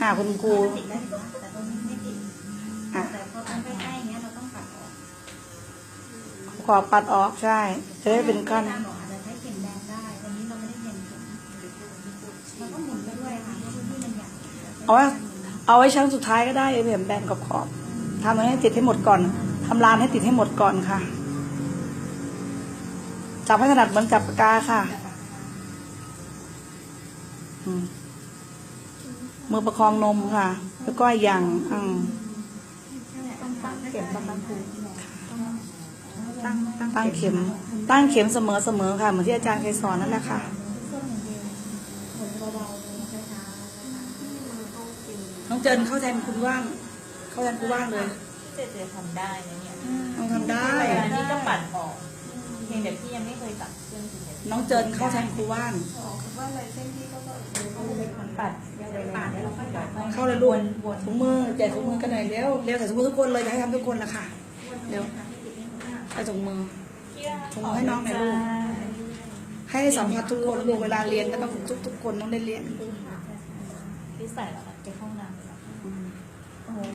อ่าคุณครูติดได้เห็นไหมแต่ตรงนี้ไม่ติดอะแต่พอตรงใกล้ๆอย่างเงี้ยเราต้องปัดออกขอปัดออกใช่ จะได้เป็นขั้นอาจารย์บออาจจะใช้เข็มแดงได้วันนี้เราไม่ได้เรียนเข็มเราก็หมุนไปด้วยค่ะเพราะพื้นที่มันใหญ่เอาไว้เอาไว้ชั้นสุดท้ายก็ได้เบี่ยมแบนกับขอบทำให้ติดให้หมดก่อนทำลานให้ติดให้หมดก่อนค่ะจับให้ถนัดเหมือนจับปากกาค่ะ อืม มือประคองนมค่ะ แล้วก็อย่างอืมต้องตั้งเข็มประมาณคูตั้งตั้งตั้งเข็ม ตั้งเข็มเสมอเสมอค่ะเหมือนที่อาจารย์เคยสอนนั่นแหละค่ะส้นอย่างเดียวหมุนเบาๆเลยช้าน้องเจินเข้าแทนคุณว่าง เข้าแทนคุณว่างเลยเจเจทำได้นะเนี่ยน้องทำได้เวลานี้ก็ปัดออกเพียงแต่พี่ยังไม่เคยตัดเครื่องถึงน้องเจินเข้าแทนครูว่างๆว่าอะไรเส้นที่ก็ เข้าเลยลูกถุงมือแจกถุงมือกันหน่อยเร็วเร็วใส่ถุงมือทุกคนเลยอยากให้ทำทุกคนละค่ะเร็วใส่ถุงมือถุงมือให้น้องหน่อยลูกให้สัมผัสทุกคนลูกเวลาเรียนก็ต้องทุกทุกๆคนต้องได้เรียนพี่ใส่แล้วค่ะไปห้องน้ำ